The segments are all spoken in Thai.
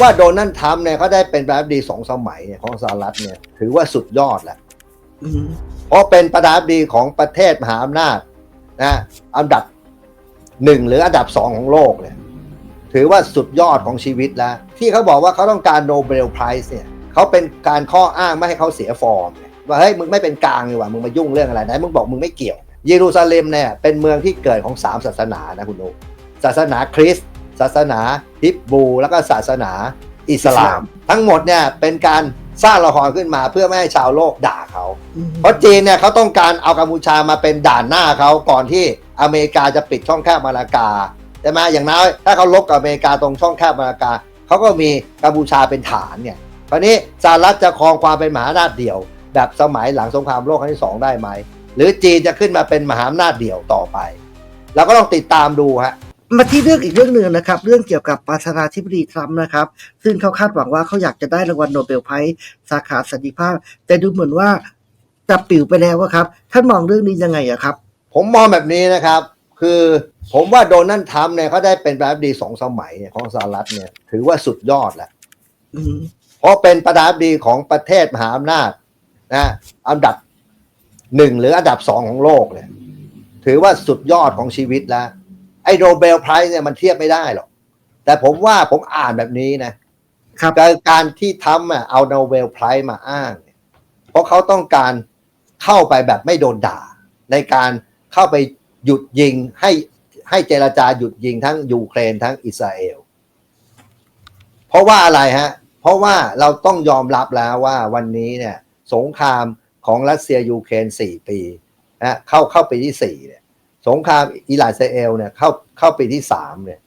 ผมว่าโดนัลด์ทรัมป์เนี่ยเขาได้เป็นประธานาธิบดีสองสมัยเนี่ยของสหรัฐเนี่ยถือว่าสุดยอดแล้วอืมเพราะเป็นประธานาธิบดีของประเทศมหาอำนาจนะอันดับหนึ่งหรืออันดับสองของโลกเนี่ยถือว่าสุดยอดของชีวิตแล้ว ที่เขาบอกว่าเขาต้องการโนเบลไพรส์เนี่ยเขาเป็นการข้ออ้างไม่ให้เขาเสียฟอร์มเนี่ยว่าเฮ้ยมึงไม่เป็นกลางเลยว่ะมึงมายุ่งเรื่องอะไรไหนมึงบอกมึงไม่เกี่ยว เยรูซาเล็มเนี่ยเป็นเมืองที่เกิดของสามศาสนานะคุณโอศาสนาคริสต์ ศาสนาฮิบรูแล้วก็ศาสนาอิสลาม ทั้งหมดเนี่ยเป็นการสร้างละครขึ้นมาเพื่อไม่ให้ชาวโลกด่าเขาอืมเพราะจีนเนี่ยเขาต้องการเอากัมพูชามาเป็นด่านหน้าเขาก่อนที่อเมริกาจะปิดช่องแคบมาลากาใช่ไหมอย่างน้อยถ้าเขาลบกับอเมริกาตรงช่องแคบมาลากาเขาก็มีกัมพูชาเป็นฐานเนี่ยคราวนี้สหรัฐจะครองความเป็นมหาอำนาจเดี่ยว แบบสมัยหลังสงครามโลกครั้งที่สองได้ไหม หรือจีนจะขึ้นมาเป็นมหาอำนาจเดี่ยวต่อไปเราก็ต้องติดตามดูฮะ มาที่เรื่องอีกเรื่องหนึ่งนะครับ เรื่องเกี่ยวกับประธานาธิบดีทรัมป์นะครับ ซึ่งเขาคาดหวังว่าเขาอยากจะได้รางวัลโนเบลไพรส์สาขาสันติภาพ แต่ดูเหมือนว่าจะปิวไปแล้วอะครับ ท่านมองเรื่องนี้ยังไงอะครับ ผมมองแบบนี้นะครับ คือผมว่าโดนัลด์ทรัมป์เนี่ยเขาได้เป็นประธานาธิบดีสองสมัยเนี่ยของสหรัฐเนี่ย ถือว่าสุดยอดแล้วอืมเพราะเป็นประธานาธิบดีของประเทศมหาอำนาจนะอันดับหนึ่งหรืออันดับสองของโลกเนี่ยถือว่าสุดยอดของชีวิตแล้วไอ้โนเบลไพรส์เนี่ยมันเทียบไม่ได้หรอก แต่ผมว่าผมอ่านแบบนี้นะครับการการที่ทำอะเอาโนเบลไพรส์มาอ้างเนี่ยเพราะเขาต้องการเข้าไปแบบไม่โดนด่า ในการเข้าไปหยุดยิงให้ให้เจรจาหยุดยิงทั้งยูเครนทั้งอิสราเอล เพราะว่าอะไรฮะ เพราะว่าเราต้องยอมรับแล้วว่าวันนี้เนี่ย สงครามของรัสเซียยูเครนสี่ปีนะเข้าเข้าปีที่สี่เนี่ย สงครามอิหร่านอิสราเอลเนี่ยเข้าเข้าปีที่สามเนี่ย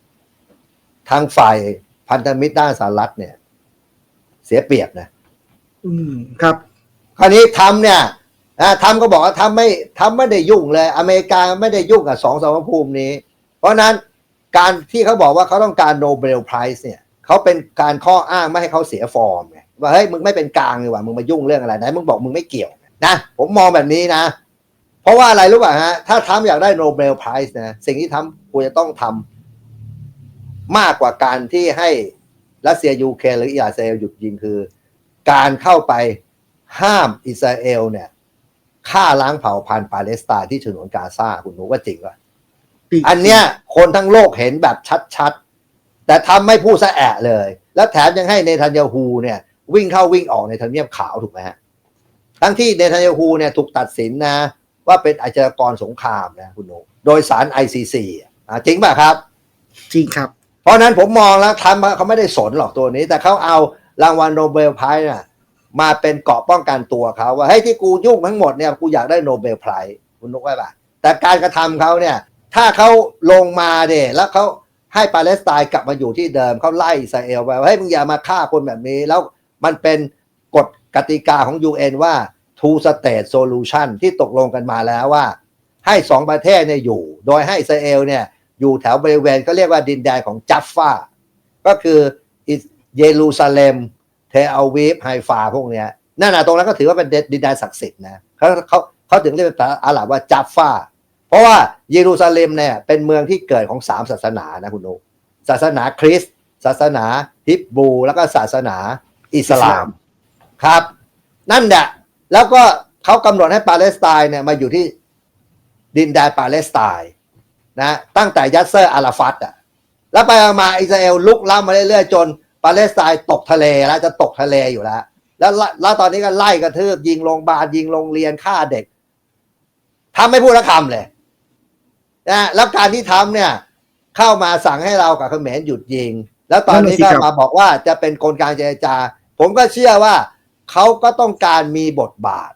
ทางฝ่ายพันธมิตรด้านสหรัฐเนี่ย เสียเปรียบนะ อืมครับ คราวนี้ทำเนี่ยนะทำก็บอกว่าทำไม่ทำไม่ได้ยุ่งเลย อเมริกาไม่ได้ยุ่งกับสองสมรภูมินี้ เพราะฉะนั้นการที่เขาบอกว่าเขาต้องการโนเบลไพรส์เนี่ยเขาเป็นการข้ออ้างไม่ให้เขาเสียฟอร์มไงว่าเฮ้ยมึงไม่เป็นกลางเลยว่ะมึงมายุ่งเรื่องอะไรไหนมึงบอกมึงไม่เกี่ยวนะผมมองแบบนี้นะ เพราะว่าอะไรรู้ป่ะฮะ ถ้าทำอยากได้โนเบลไพรส์นะ สิ่งที่ทำควรจะต้องทำมากกว่าการที่ให้รัสเซียยูเครนหรืออิสราเอลหยุดยิงคือ การเข้าไปห้ามอิสราเอลเนี่ยฆ่าล้างเผ่าพันธุ์ปาเลสไตน์ที่ฉนวนกาซาคุณรู้ว่าจริงป่ะอันเนี้ยคนทั้งโลกเห็นแบบชัดๆ แต่ทำไม่พูดซะแอะเลย แล้วแถมยังให้เนทันยาฮูเนี่ย วิ่งเข้าวิ่งออกในทำเนียบขาวถูกไหมฮะทั้งที่เนทันยาฮูเนี่ยถูกตัดสินนะ ว่าเป็นอาชญากรสงครามนะคุณโนโดยสาร ICC อะอะจริงป่ะครับ จริงครับ เพราะฉะนั้นผมมองแล้วทำเขาไม่ได้สนหรอกตัวนี้ แต่เขาเอารางวัลโนเบลไพรส์น่ะมาเป็นเกราะป้องกันตัวเขาว่าเฮ้ยที่กูยุ่งทั้งหมดเนี่ยกูอยากได้โนเบลไพรส์คุณนุกไว้ป่ะแต่การกระทำเขาเนี่ย ถ้าเขาลงมาเดแล้วเขาให้ปาเลสไตน์กลับมาอยู่ที่เดิมเขาไล่อิสราเอลไปว่าเฮ้ยมึงอย่ามาฆ่าคนแบบนี้ แล้วมันเป็นกฎกติกาของ UN ว่า two state solution ที่ตกลงกันมาแล้วว่า ให้สองประเทศเนี่ยอยู่ โดยให้อิสราเอลเนี่ยอยู่แถวบริเวณก็เรียกว่าดินแดนของจัฟฟา ก็คือเยรูซาเล็ม เทอาวีฟไฮฟาพวกเนี้ยนั่นนะตรงนั้นก็ถือว่าเป็นดินแดนศักดิ์สิทธิ์นะเขาเขาเขาถึงเรียกภาษาอาหรับว่าจัฟฟา เพราะว่าเยรูซาเล็มเนี่ยเป็นเมืองที่เกิดของสามศาสนานะคุณนุศาสนาคริสต์ศาสนาฮิบรูแล้วก็ศาสนาอิสลามครับ นั่นแหละ แล้วก็เขากำหนดให้ปาเลสไตน์เนี่ยมาอยู่ที่ดินแดนปาเลสไตน์นะตั้งแต่ยัสเซอร์อาราฟัตอะแล้วไปมาอิสราเอลลุกล้ำมาเรื่อยๆจนปาเลสไตน์ตกทะเลแล้วจะตกทะเลอยู่แล้ว แล้วแล้วตอนนี้ก็ไล่กระทืบยิงโรงพยาบาลยิงโรงเรียนฆ่าเด็กทำไม่พูดละคำเลยนะแล้วการที่ทำเนี่ย เข้ามาสั่งให้เรากับเขมรหยุดยิง แล้วตอนนี้ก็มาบอกว่าจะเป็นคนกลางเจรจา ผมก็เชื่อว่า เขาก็ต้องการมีบทบาท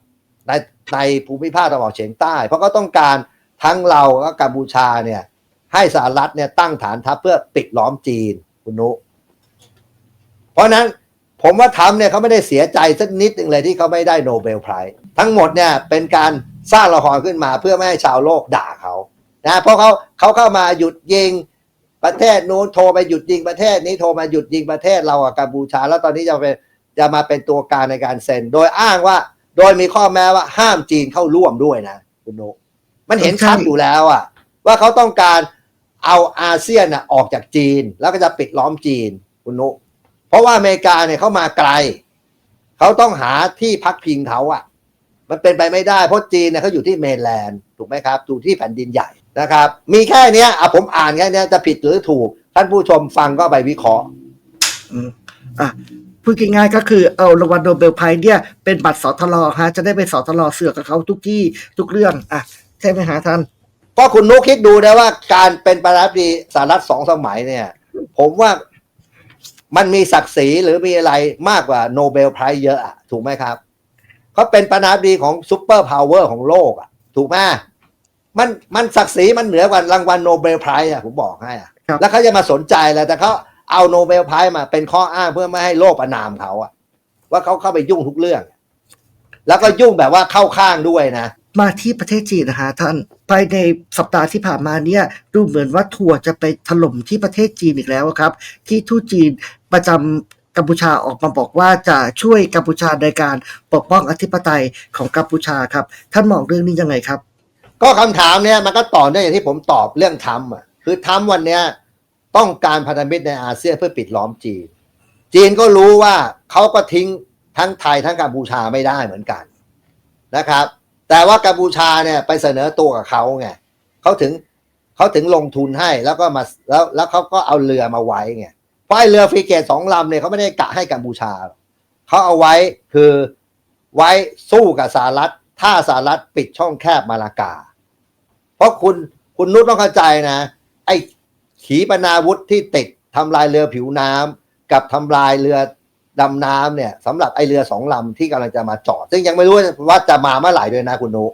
ในในภูมิภาคตะวันออกเฉียงใต้ เพราะก็ต้องการทั้งเราและกัมพูชาเนี่ยให้สหรัฐเนี่ยตั้งฐานทัพเพื่อปิดล้อมจีนคุณนุ เพราะนั้นผมว่าทำเนี่ยเขาไม่ได้เสียใจสักนิดหนึ่งเลยที่เขาไม่ได้โนเบลไพรส์ทั้งหมดเนี่ยเป็นการสร้างละครขึ้นมาเพื่อไม่ให้ชาวโลกด่าเขานะเพราะเขาเขาเข้ามาหยุดยิงประเทศนู้นโทรไปหยุดยิงประเทศนี้โทรมาหยุดยิงประเทศเรากับกัมพูชา แล้วตอนนี้จะเป็น จะมาเป็นตัวการในการเซ็น โดยอ้างว่า โดยมีข้อแม้ว่าห้ามจีนเข้าร่วมด้วยนะ คุณโนมันเห็นชัดอยู่แล้วอะว่าเขาต้องการเอาอาเซียนะออกจากจีน แล้วก็จะปิดล้อมจีนคุณโนเพราะว่าอเมริกาเนี่ยเขามาไกล เขาต้องหาที่พักพิงเขาอะมันเป็นไปไม่ได้เพราะจีนเนี่ยเขาอยู่ที่เมนแลนด์ถูกไหมครับอยู่ที่แผ่นดินใหญ่นะครับ มีแค่เนี้ยอะผมอ่านแค่เนี้ยจะผิดหรือถูก ท่านผู้ชมฟังก็ไปวิเคราะห์อืมอะ พูดง่ายๆก็คือเอารางวัลโนเบลไพรส์เนี่ยเป็นบัตรสทลฮะจะได้เป็นสทลเสือกกับเขาทุกที่ทุกเรื่องอะใช่ไหมฮะท่านก็คุณนุกคิดดูนะว่าการเป็นประธานาธิบดีสหรัฐสองสมัยเนี่ย ผมว่ามันมีศักดิ์ศรีหรือมีอะไรมากกว่าโนเบลไพรส์เยอะอะถูกไหมครับเขาเป็นประธานาธิบดีของซูเปอร์พาวเวอร์ของโลกอะถูกไหมมันมันศักดิ์ศรีมันเหนือกว่ารางวัลโนเบลไพรส์อะผมบอกให้อะครับแล้วเขาจะมาสนใจแหละแต่เขา เอาโนเบลไพรส์มาเป็นข้ออ้างเพื่อไม่ให้โลกประนามเขาอะว่าเขาเข้าไปยุ่งทุกเรื่อง แล้วก็ยุ่งแบบว่าเข้าข้างด้วยนะ มาที่ประเทศจีนนะฮะท่านภายในสัปดาห์ที่ผ่านมาเนี่ยดูเหมือนว่าทัวร์จะไปถล่มที่ประเทศจีนอีกแล้วครับ ที่ทูตจีนประจำกัมพูชาออกมาบอกว่าจะช่วยกัมพูชาในการปกป้องอธิปไตยของกัมพูชาครับ ท่านมองเรื่องนี้ยังไงครับ ก็คำถามเนี่ยมันก็ต่อเนื่องอย่างที่ผมตอบเรื่องทำอะคือทำวันเนี้ย ต้องการพันธมิตรในอาเซียนเพื่อปิดล้อมจีน จีนก็รู้ว่าเขาก็ทิ้งทั้งไทยทั้งกัมพูชาไม่ได้เหมือนกันนะครับ แต่ว่ากัมพูชาเนี่ยไปเสนอตัวกับเขาไงเขาถึงเขาถึงลงทุนให้แล้วก็มาแล้วแล้วเขาก็เอาเรือมาไว้ไงเพราะเรือฟริเกตสองลำเนี่ยเขาไม่ได้กะให้กัมพูชาเขาเอาไว้คือไว้สู้กับสหรัฐ ถ้าสหรัฐปิดช่องแคบมาลากา เพราะคุณคุณนุชต้องเข้าใจนะ ไอ้ ขีปนาวุธที่ติดทำลายเรือผิวน้ำกับทำลายเรือดำน้ำเนี่ยสำหรับไอ้เรือสองลำที่กำลังจะมาจอด ซึ่งยังไม่รู้ว่าจะมาเมื่อไหร่ด้วยนะคุณนุ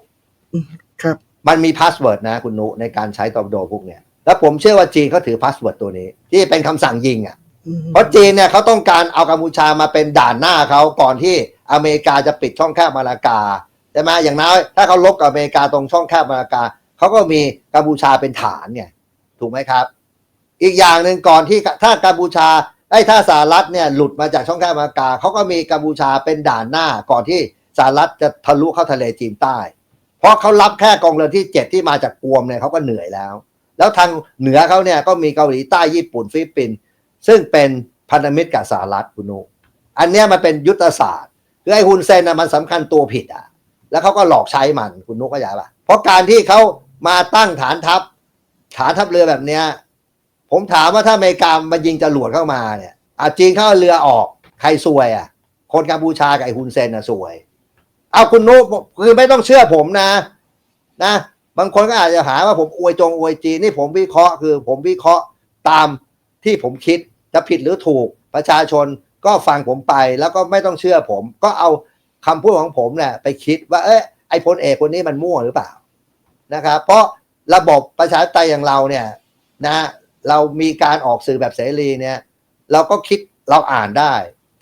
อืมครับ มันมีพาสเวิร์ดนะคุณนุในการใช้ตอร์ปิโดพวกเนี้ยแล้วผมเชื่อว่าจีนเขาถือพาสเวิร์ดตัวนี้ ที่เป็นคำสั่งยิงอะอืมเพราะจีนเนี่ยเขาต้องการเอากัมพูชามาเป็นด่านหน้าเขาก่อนที่อเมริกาจะปิดช่องแคบมาลากาใช่ไหมอย่างน้อยถ้าเขาลบกับอเมริกาตรงช่องแคบมาลากาเขาก็มีกัมพูชาเป็นฐานเนี่ยถูกไหมครับ อีกอย่างหนึ่งก่อนที่ถ้ากัมพูชาไอ้ถ้าสหรัฐเนี่ยหลุดมาจากช่องแคบมาลากาเขาก็มีกัมพูชาเป็นด่านหน้าก่อนที่สหรัฐจะทะลุเข้าทะเลจีนใต้ เพราะเขารับแค่กองเรือที่เจ็ดที่มาจากกวมเนี่ยเขาก็เหนื่อยแล้ว แล้วทางเหนือเขาเนี่ยก็มีเกาหลีใต้ญี่ปุ่นฟิลิปปินส์ซึ่งเป็นพันธมิตรกับสหรัฐคุณนุอันเนี้ยมันเป็นยุทธศาสตร์คือไอ้ฮุนเซนนะมันสำคัญตัวผิดอะ แล้วเขาก็หลอกใช้มันคุณนุก็เข้าใจป่ะเพราะการที่เขามาตั้งฐานทัพฐานทัพเรือแบบเนี้ย ผมถามว่าถ้าอเมริกามายิงจรวดเข้ามาเนี่ยอาจีนเข้าเรือออก ใครซวยอะ คนกัมพูชากับไอ้ฮุนเซนน่ะซวย เอาคุณนุคือไม่ต้องเชื่อผมนะ นะ บางคนก็อาจจะหาว่าผมอวยจงอวยจีนนี่ผมวิเคราะห์คือ ผมวิเคราะห์ตามที่ผมคิดจะผิดหรือถูกประชาชนก็ฟังผมไปแล้วก็ไม่ต้องเชื่อผม ก็เอาคำพูดของผมเนี่ยไปคิดว่าเอ๊ะไอ้พลเอกคนนี้มันมั่วหรือเปล่านะครับเพราะระบบประชาธิปไตยอย่างเราเนี่ยนะ เรามีการออกสื่อแบบเสรีเนี่ย เราก็คิดเราอ่านได้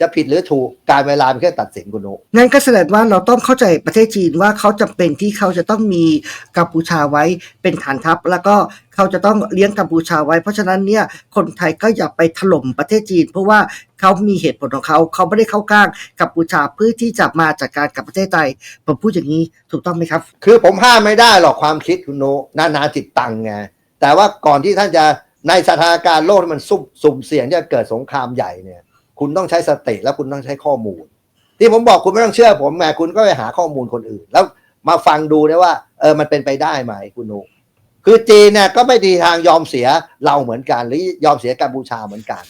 จะผิดหรือถูกการเวลาเป็นเครื่องตัดสินคุณนุงั้นก็แสดงว่าเราต้องเข้าใจประเทศจีนว่าเขาจำเป็นที่เขาจะต้องมีกัมพูชาไว้เป็นฐานทัพ แล้วก็เขาจะต้องเลี้ยงกัมพูชาไว้ เพราะฉะนั้นเนี่ยคนไทยก็อย่าไปถล่มประเทศจีน เพราะว่าเขามีเหตุผลของเขาเขาไม่ได้เข้าข้างกัมพูชาเพื่อที่จะมาจัดการกับประเทศไทยผมพูดอย่างนี้ถูกต้องไหมครับ คือผมห้ามไม่ได้หรอกความคิดคุณโนนานาจิตตังไงแต่ว่าก่อนที่ท่านจะ ในสถานการณ์โลกที่มันสุ่มสุ่มเสี่ยงที่จะเกิดสงครามใหญ่เนี่ย คุณต้องใช้สติแล้วคุณต้องใช้ข้อมูล ที่ผมบอกคุณไม่ต้องเชื่อผมแหมคุณก็ไปหาข้อมูลคนอื่น แล้วมาฟังดูได้ว่า เออมันเป็นไปได้ไหมคุณโนคือจีนเนี่ยก็ไม่ดีทางยอมเสียเราเหมือนกัน หรือยอมเสียกัมพูชาเหมือนกัน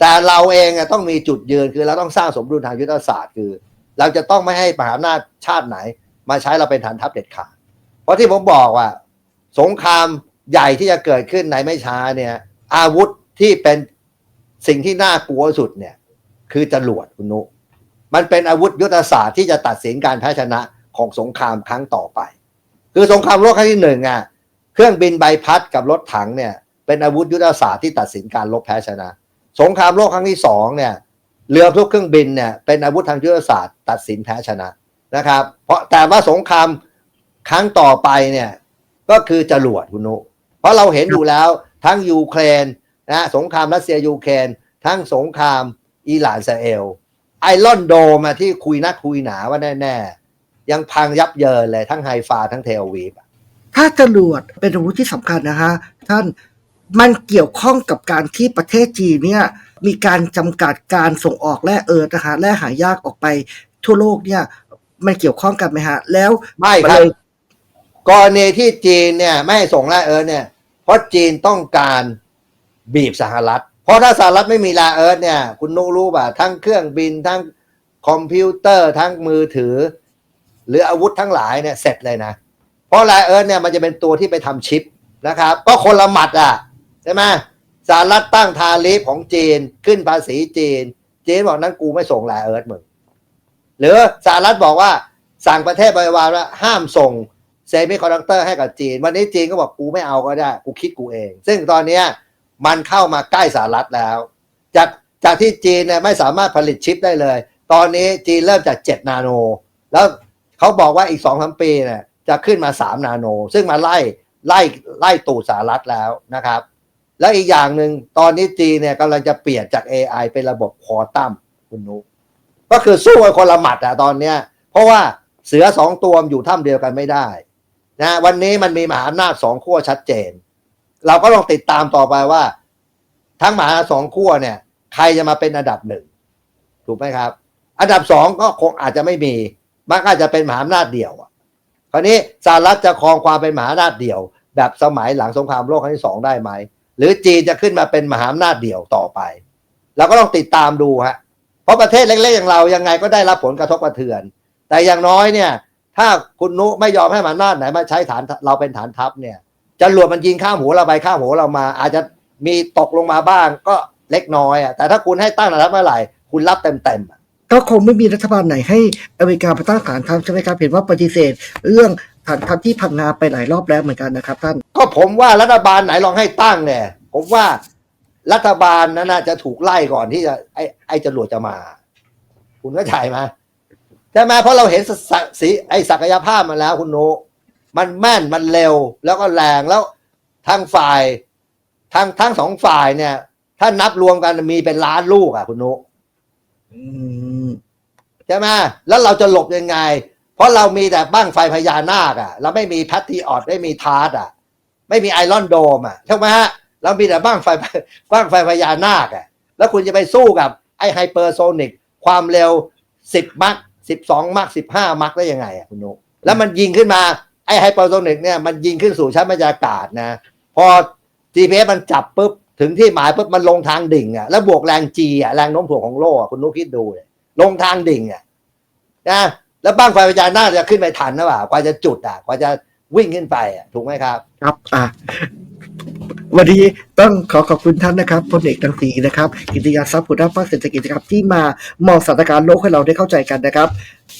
แต่เราเองต้องมีจุดยืนคือเราต้องสร้างสมดุลทางยุทธศาสตร์คือ เราจะต้องไม่ให้มหาอำนาจชาติไหน มาใช้เราเป็นฐานทัพเด็ดขาดเพราะที่ผมบอกว่า สงคราม ใหญ่ที่จะเกิดขึ้นในไม่ช้าเนี่ย อาวุธที่เป็นสิ่งที่น่ากลัวสุดเนี่ย คือจรวดคุณนุ มันเป็นอาวุธยุทธศาสตร์ที่จะตัดสินการแพ้ชนะของสงครามครั้งต่อไป คือสงครามโลกครั้งที่หนึ่งอะเครื่องบินใบพัดกับรถถังเนี่ย เป็นอาวุธยุทธศาสตร์ที่ตัดสินการลบแพ้ชนะ สงครามโลกครั้งที่สองเนี่ยเรือทุกเครื่องบินเนี่ยเป็นอาวุธทางยุทธศาสตร์ ตัดสินแพ้ชนะนะครับ เพราะแต่ว่าสงครามครั้งต่อไปเนี่ยก็คือจรวดคุณนุ ราะเราเห็นอยู่แล้วทั้งยูเครนนะสงครามรัสเซียยูเครนทั้งสงครามอิหร่านอิสราเอล ไอรอนโดมาที่คุยนักคุยหนาว่าแน่ๆ ยังพังยับเยินเลยทั้งไฮฟาทั้งเทลวีฟถ้าจรวดเป็นอาวุธที่สำคัญนะฮะท่านมันเกี่ยวข้องกับการที่ประเทศจีนเนี่ยมีการจำกัดการส่งออกแร่เอิร์ธนะคะแร่หายากออกไปทั่วโลกเนี่ยมันเกี่ยวข้องกันไหมฮะ แล้วไม่มันครับเลยกรณีที่จีนเนี่ยไม่ให้ส่งแร่เอิร์ธเนี่ย เพราะจีนต้องการบีบสหรัฐ เพราะถ้าสหรัฐไม่มีแร่เอิร์ธเนี่ย คุณนุรู้ป่ะ ทั้งเครื่องบินทั้งคอมพิวเตอร์ทั้งมือถือ หรืออาวุธทั้งหลายเนี่ยเสร็จเลยนะ เพราะแร่เอิร์ธเนี่ยมันจะเป็นตัวที่ไปทำชิปนะครับ ก็คนละหมัดอะใช่ไหมสหรัฐตั้งทาริฟของจีนขึ้นภาษีจีน จีนบอกนั้นกูไม่ส่งแร่เอิร์ธมึงหรือสหรัฐบอกว่าสั่งประเทศบริวารว่าห้ามส่ง เซมิคอนดักเตอร์ให้กับจีน วันนี้จีนก็บอกกูไม่เอาก็ได้ กูคิดกูเอง ซึ่งตอนนี้มันเข้ามาใกล้สหรัฐแล้ว จากจากที่จีนเนี่ยไม่สามารถผลิตชิปได้เลย ตอนนี้จีนเริ่มจาก 7 นาโน แล้วเขาบอกว่าอีก2อสปีเนี่ยจะขึ้นมา 3 นาโน ซึ่งมาไล่ไล่ไล่ตูดสหรัฐแล้วนะครับ แล้วอีกอย่างหนึ่งตอนนี้จีนเนี่ยกำลังจะเปลี่ยนจาก AI เป็นระบบคอตัมคุณนุก็คือสู้กันคนละหมัดอะตอนเนี้ยเพราะว่าเสือสองตัวอยู่ถ้ำเดียวกันไม่ได้ นะวันนี้มันมีมหาอำนาจสองขั้วชัดเจน เราก็ลองติดตามต่อไปว่า ทั้งมหาสองขั้วเนี่ย ใครจะมาเป็นอันดับหนึ่งถูกไหมครับ อันดับสองก็คงอาจจะไม่มีมันก็อาจจะเป็นมหาอำนาจเดี่ยวอะคราวนี้สหรัฐจะครองความเป็นมหาอำนาจเดี่ยว แบบสมัยหลังสงครามโลกครั้งที่สองได้ไหมหรือจีนจะขึ้นมาเป็นมหาอำนาจเดี่ยวต่อไปเราก็ต้องติดตามดูฮะเพราะประเทศเล็กๆอย่างเรายังไงก็ได้รับผลกระทบกระเทือน แต่อย่างน้อยเนี่ย ถ้าคุณนุไม่ยอมให้มันนาจไหนมาใช้ฐานเราเป็นฐานทัพเนี่ยจรวดมันยิงข้ามหัวเราไปข้ามหัวเรามา อาจจะมีตกลงมาบ้างก็เล็กน้อยอะแต่ถ้าคุณให้ตั้งฐานทัพเมื่อไหร่คุณรับเต็มๆอะก็คงไม่มีรัฐบาลไหนให้อเมริกาไปตั้งฐานทัพใช่ไหมครับเห็นว่าปฏิเสธ เรื่องฐานทัพที่พังงาไปหลายรอบแล้วเหมือนกันนะครับท่าน ก็ผมว่ารัฐบาลไหนลองให้ตั้งเนี่ย ผมว่ารัฐบาลนั้นน่าจะถูกไล่ก่อนที่จะไอ้ไอ้จรวดจะมา คุณก็ถ่ายมาใช่ไหมเพราะเราเห็นสสสีไอ้ศักยภาพมาแล้วคุณโนมันแม่นมันเร็วแล้วก็แรงแล้วทางฝ่ายทางทั้งสองฝ่ายเนี่ย ถ้านับรวมกันมีเป็นล้านลูกอะ คุณโนอืมใช่ไหมแล้วเราจะหลบยังไง เพราะเรามีแต่บ้างไฟพญานาคอะ เราไม่มีแพททีออดไม่มีทาร์ดอะ ไม่มีไอรอนโดมอะใช่ไหมฮะเรามีแต่บ้างไฟบ้างไฟพญานาคอะ แล้วคุณจะไปสู้กับไอไฮเปอร์โซนิกความเร็วสิบมัก สิบสองมักสิบห้ามักได้ยังไงอะคุณนุกแล้วมันยิงขึ้นมา ไอไฮเปอร์โซนิกเนี่ยมันยิงขึ้นสู่ชั้นบรรยากาศนะ พอ GPS มันจับปุ๊บ ถึงที่หมายปุ๊บ มันลงทางดิ่งอะแล้วบวกแรง G อะแรงโน้มถ่วงของโลกอะคุณนุกคิดดูเลยลงทางดิ่งอะนะแล้วบ้างไฟพญานาคจะขึ้นไปทันหรือเปล่ากว่าจะจุดอะกว่าจะวิ่งขึ้นไปอะถูกไหมครับ ครับอะ วันนี้ต้องขอขอบคุณท่านนะครับพลเอกตังสีนะครับกิติยาทรัพย์หัวหน้าภาคเศรษฐกิจนะครับที่มามองสถานการณ์โลกให้เราได้เข้าใจกันนะครับ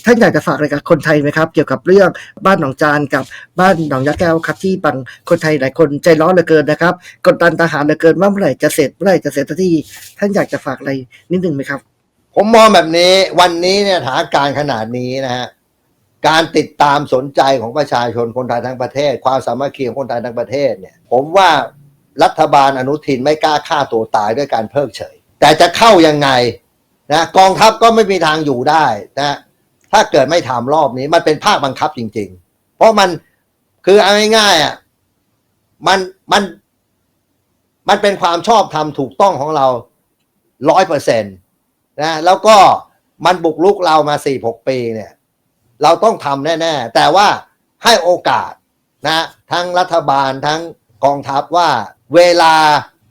ท่านอยากจะฝากอะไรกับคนไทยไหมครับ เกี่ยวกับเรื่องบ้านหนองจานกับบ้านหนองยาแก้วครับที่บางคนไทยหลายคนใจร้อนเหลือเกินนะครับกดดันทหารเหลือเกินว่าเมื่อไหร่จะเสร็จเมื่อไหร่จะเสร็จที่ท่านอยากจะฝากอะไรนิดนึงไหมครับ ผมมองแบบนี้วันนี้เนี่ยสถานการณ์ขนาดนี้นะฮะการติดตามสนใจของประชาชนคนไทยทั้งประเทศ ความสามัคคีของคนไทยทั้งประเทศเนี่ย ผมว่า รัฐบาลอนุทินไม่กล้าฆ่าตัวตายด้วยการเพิกเฉย แต่จะเข้ายังไงนะกองทัพก็ไม่มีทางอยู่ได้นะถ้าเกิดไม่ทำรอบนี้มันเป็นภาคบังคับจริง ๆ เพราะมันคือเอาง่ายๆอะมันมันมันเป็นความชอบธรรมถูกต้องของเราร้อยเปอร์เซ็นต์นะแล้วก็มันบุกลุกเรามาสี่หกปีเนี่ย เราต้องทำแน่ ๆ แต่ว่าให้โอกาสนะ ทั้งรัฐบาลทั้ง กองทัพว่าเวลา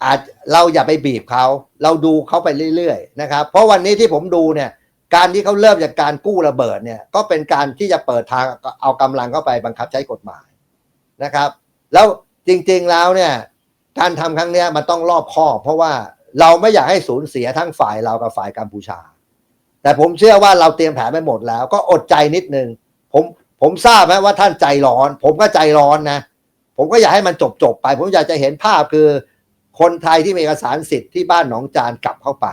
อาจเราอย่าไปบีบเขาเราดูเขาไปเรื่อยๆนะครับ เพราะวันนี้ที่ผมดูเนี่ยการที่เขาเริ่มจากการกู้ระเบิดเนี่ยก็เป็นการที่จะเปิดทางเอากำลังเข้าไปบังคับใช้กฎหมายนะครับ แล้วจริงๆแล้วเนี่ยการทำครั้งนี้มันต้องรอบคอบเพราะว่าเราไม่อยากให้สูญเสียทั้งฝ่ายเรากับฝ่ายกัมพูชา แต่ผมเชื่อว่าเราเตรียมแผนไปหมดแล้ว ก็อดใจนิดนึงผมผมทราบไหมว่าท่านใจร้อน ผมก็ใจร้อนนะ ผมก็อยากให้มันจบจบๆไป ผมอยากจะเห็นภาพคือ คนไทยที่มีเอกสารสิทธิ์ที่บ้านหนองจานกลับเข้าไป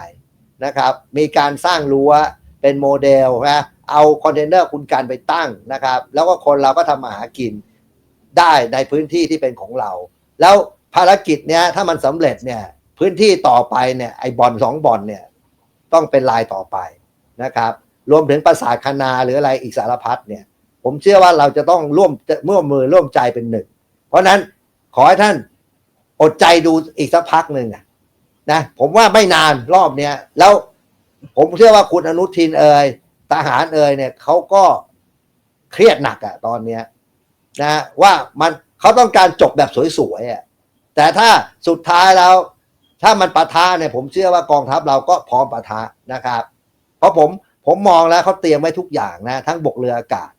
นะครับ มีการสร้างรั้วเป็นโมเดลนะเอาคอนเทนเนอร์คุณการไปตั้งนะครับ แล้วก็คนเราก็ทำมาหากินได้ในพื้นที่ที่เป็นของเรา แล้วภารกิจเนี้ยถ้ามันสำเร็จเนี่ยพื้นที่ต่อไปเนี่ยไอ้บอลสองบอลเนี่ยต้องเป็นลายต่อไปนะครับ รวมถึงประสาทคณาหรืออะไรอีกสารพัดเนี่ย ผมเชื่อว่าเราจะต้องร่วมร่วมมือร่วมใจเป็นหนึ่ง เพราะนั้นขอให้ท่านอดใจดูอีกสักพักหนึ่งนะผมว่าไม่นานรอบเนี้ยแล้วผมเชื่อว่าคุณอนุทินเอ่ยทหารเอ่ยเนี่ยเขาก็เครียดหนักอะตอนเนี้ยนะว่ามันเขาต้องการจบแบบสวยๆอะแต่ถ้าสุดท้ายแล้ว ถ้ามันปะทะเนี่ยผมเชื่อว่ากองทัพเราก็พร้อมปะทะนะครับ เพราะผมผมมองแล้วเขาเตรียมไว้ทุกอย่างนะ ทั้งบกเรืออากาศ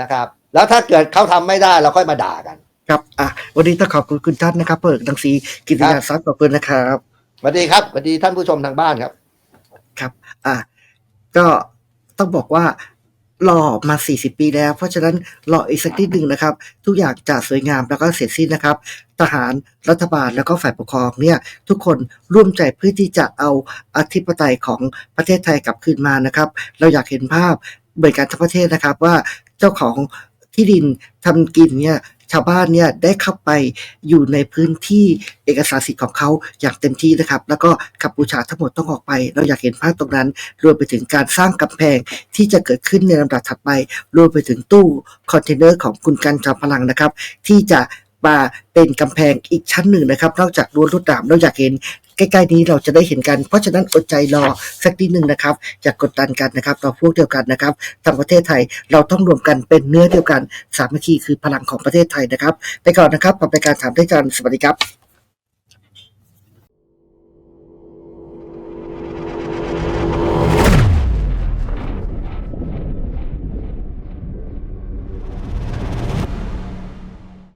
นะครับ แล้วถ้าเกิดเขาทำไม่ได้เราค่อยมาด่ากัน ครับอะวันนี้ต้องขอบคุณคุณท่านนะครับ เปิดดังสีกิติยาทรัพย์ขอบคุณนะครับสวัสดีครับสวัสดีท่านผู้ชมทางบ้านครับอะก็ต้องบอกว่ารอมา 40 ปีแล้ว เพราะฉะนั้นรออีกสักนิดหนึ่งนะครับ ทุกอย่างจะสวยงามแล้วก็เสร็จสิ้นนะครับ ทหารรัฐบาลแล้วก็ฝ่ายปกครองเนี่ย ทุกคนร่วมใจเพื่อที่จะเอาอธิปไตยของประเทศไทยกลับคืนมานะครับ เราอยากเห็นภาพเหมือนกันทั้งประเทศนะครับว่าเจ้าของที่ดินทำกินเนี่ย ชาวบ้านเนี่ยได้เข้าไปอยู่ในพื้นที่เอกสารสิทธิ์ของเขาอย่างเต็มที่นะครับ แล้วก็กัมพูชาทั้งหมดต้องออกไป เราอยากเห็นภาพตรงนั้น รวมไปถึงการสร้างกำแพงที่จะเกิดขึ้นในลำดับถัดไป รวมไปถึงตู้คอนเทนเนอร์ของคุณกันจอมพลังนะครับ ที่จะมาเป็นกำแพงอีกชั้นหนึ่งนะครับ นอกจากรั้วรวดหนามเราอยากเห็น ใกล้ๆนี้เราจะได้เห็นกัน เพราะฉะนั้นอดใจรอสักนิดหนึ่งนะครับอย่ากกดดันกันนะครับเราพวกเดียวกันนะครับทางประเทศไทยเราต้องรวมกันเป็นเนื้อเดียวกัน สามัคคีคือพลังของประเทศไทยนะครับ ไปก่อนนะครับกับรายการถามได้จันสวัสดีครับ